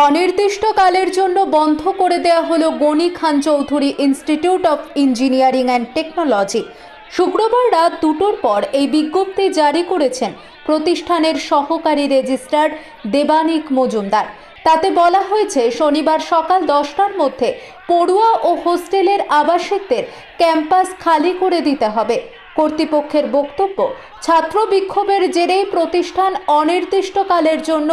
অনির্দিষ্টকালের জন্য বন্ধ করে দেওয়া হলো Ghani Khan Chowdhury institute of engineering and technology শুক্রবার রাত দুটোর পর এই বিজ্ঞপ্তি জারি করেছেন প্রতিষ্ঠানের সহকারী রেজিস্ট্রার দেবানিক মজুমদার। তাতে বলা হয়েছে, শনিবার সকাল দশটার মধ্যে পড়ুয়া ও হোস্টেলের আবাসিকদের ক্যাম্পাস খালি করে দিতে হবে। কর্তৃপক্ষের বক্তব্য, ছাত্র বিক্ষোভের জেরেই প্রতিষ্ঠান অনির্দিষ্টকালের জন্য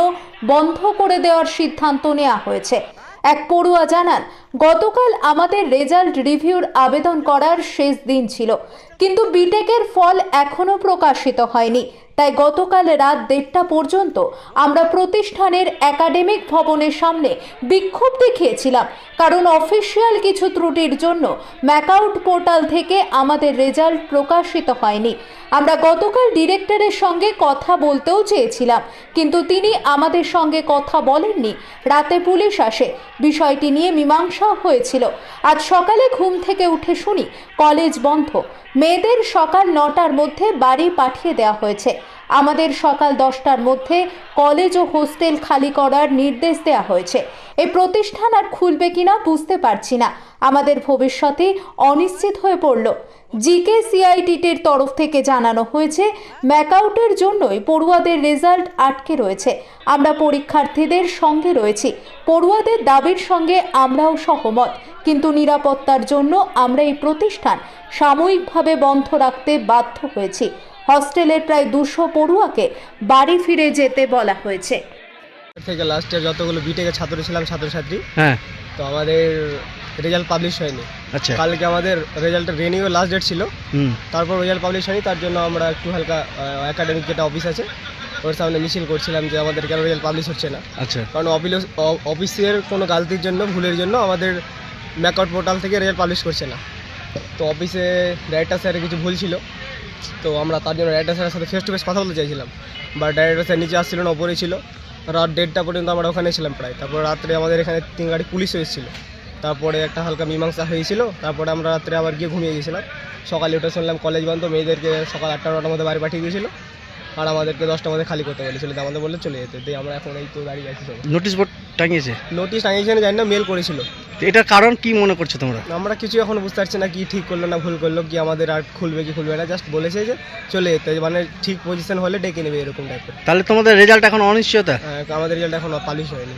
বন্ধ করে দেওয়ার সিদ্ধান্ত নেওয়া হয়েছে। এক পড়ুয়া জানান, গতকাল আমাদের রেজাল্ট রিভিউর আবেদন করার শেষ দিন ছিল, কিন্তু বিটেকের ফল এখনও প্রকাশিত হয়নি। তাই গতকাল রাত দেড়টা পর্যন্ত আমরা প্রতিষ্ঠানের একাডেমিক ভবনের সামনে বিক্ষোভ দেখিয়েছিলাম, কারণ অফিসিয়াল কিছু ত্রুটির জন্য ম্যাকআউট পোর্টাল থেকে আমাদের রেজাল্ট প্রকাশিত হয়নি। আমরা গতকাল ডিরেক্টরের সঙ্গে কথা বলতেও চেয়েছিলাম, কিন্তু তিনি আমাদের সঙ্গে কথা বলেননি। রাতে পুলিশ আসে, বিষয়টি নিয়ে মীমাংসা হয়েছিল। আজ সকালে ঘুম থেকে উঠে শুনি, কলেজ বন্ধ, মেয়েদের সকাল নটার মধ্যে বাড়ি পাঠিয়ে দেওয়া হয়েছে। আমাদের সকাল দশটার মধ্যে কলেজ ও হোস্টেল খালি করার নির্দেশ দেওয়া হয়েছে। এই প্রতিষ্ঠান আর খুলবে কিনা বুঝতে পারছি না। আমাদের ভবিষ্যতে অনিশ্চিত হয়ে পড়ল। জিকে সিআইটিটির তরফ থেকে জানানো হয়েছে, ম্যাকআউটের জন্যই পড়ুয়াদের রেজাল্ট আটকে রয়েছে। আমরা পরীক্ষার্থীদের সঙ্গে রয়েছি। পড়ুয়াদের দাবির সঙ্গে আমরাও সহমত। কিন্তু নিরাপত্তার জন্য আমরা এই প্রতিষ্ঠান সাময়িকভাবে বন্ধ রাখতে বাধ্য হয়েছি। হস্টেলের প্রায় দুশো পড়ুয়াকে বাড়ি ফিরে যেতে বলা হয়েছে। থেকে লাস্ট ইয়ার যতগুলো বিটেকের ছাত্র ছিলাম ছাত্রছাত্রী হ্যাঁ। তো আমাদের রেজাল্ট পাবলিশ হয়নি। আচ্ছা। কালকে আমাদের রেজাল্টের রেনিউ লাস্ট ডেট ছিল। হুম। তারপর রেজাল্ট পাবলিশ হয়নি তার জন্য আমরা একটু হালকা একাডেমিক যেটা অফিস আছে ওর সামনে মিছিল করছিলাম যে আমাদের কেন রেজাল্ট পাবলিশ হচ্ছে না। আচ্ছা। কারণ অফিস অফিসের কোনো গালতির জন্য ভুলের জন্য আমাদের ম্যাকআউট পোর্টাল থেকে রেজাল্ট পাবলিশ করছে না। তো অফিসে ডাইরেক্টর স্যারের কিছু ভুল ছিল। তো আমরা তার জন্য ডাইরেক্টর স্যারের সাথে ফেস টু ফেস কথা বলতে চাইছিলাম। বা ডাইরেক্টর স্যার নিচে আসছিল না ওপরে ছিল। রাত দেড়টা পর্যন্ত আমরা ওখানে ছিলাম প্রায়। তারপর রাত্রে আমাদের এখানে তিন গাড়ি পুলিশ এসেছিল। তারপরে একটা হালকা মীমাংসা হয়েছিল। তারপরে আমরা রাত্রে আবার গিয়ে ঘুমিয়ে গেছিলাম। সকালে উঠে শুনলাম কলেজ বন্ধ, মেয়েদেরকে সকাল আটটা, নটার মধ্যে বাড়ি পাঠিয়ে দিয়েছিল। আর আমাদেরকে দশটা মধ্যে খালি করতে বলেছিল তো আমাদের বললে চলে যেতে। দিয়ে আমরা এখন এই তো দাঁড়িয়ে আছি সবাই। নোটিশ বোর্ড টাঙিয়েছে? নোটিশ টাঙিয়েছে না জানি না মেল করেছিল। তো এটার কারণ কি মনে করছ তোমরা? আমরা কিছু এখন বুঝতে পারছি না কি ঠিক করল না ভুল করল কি আমাদের আর খুলবে কি খুলবে না জাস্ট বলেছে যে চলে যেতে মানে ঠিক পজিশন হলে ডেকে নেবে এরকম টাইপের তাহলে তোমাদের রেজাল্ট এখন অনিশ্চয়তা? আমাদের রেজাল্ট এখন পালিশ হয়নি।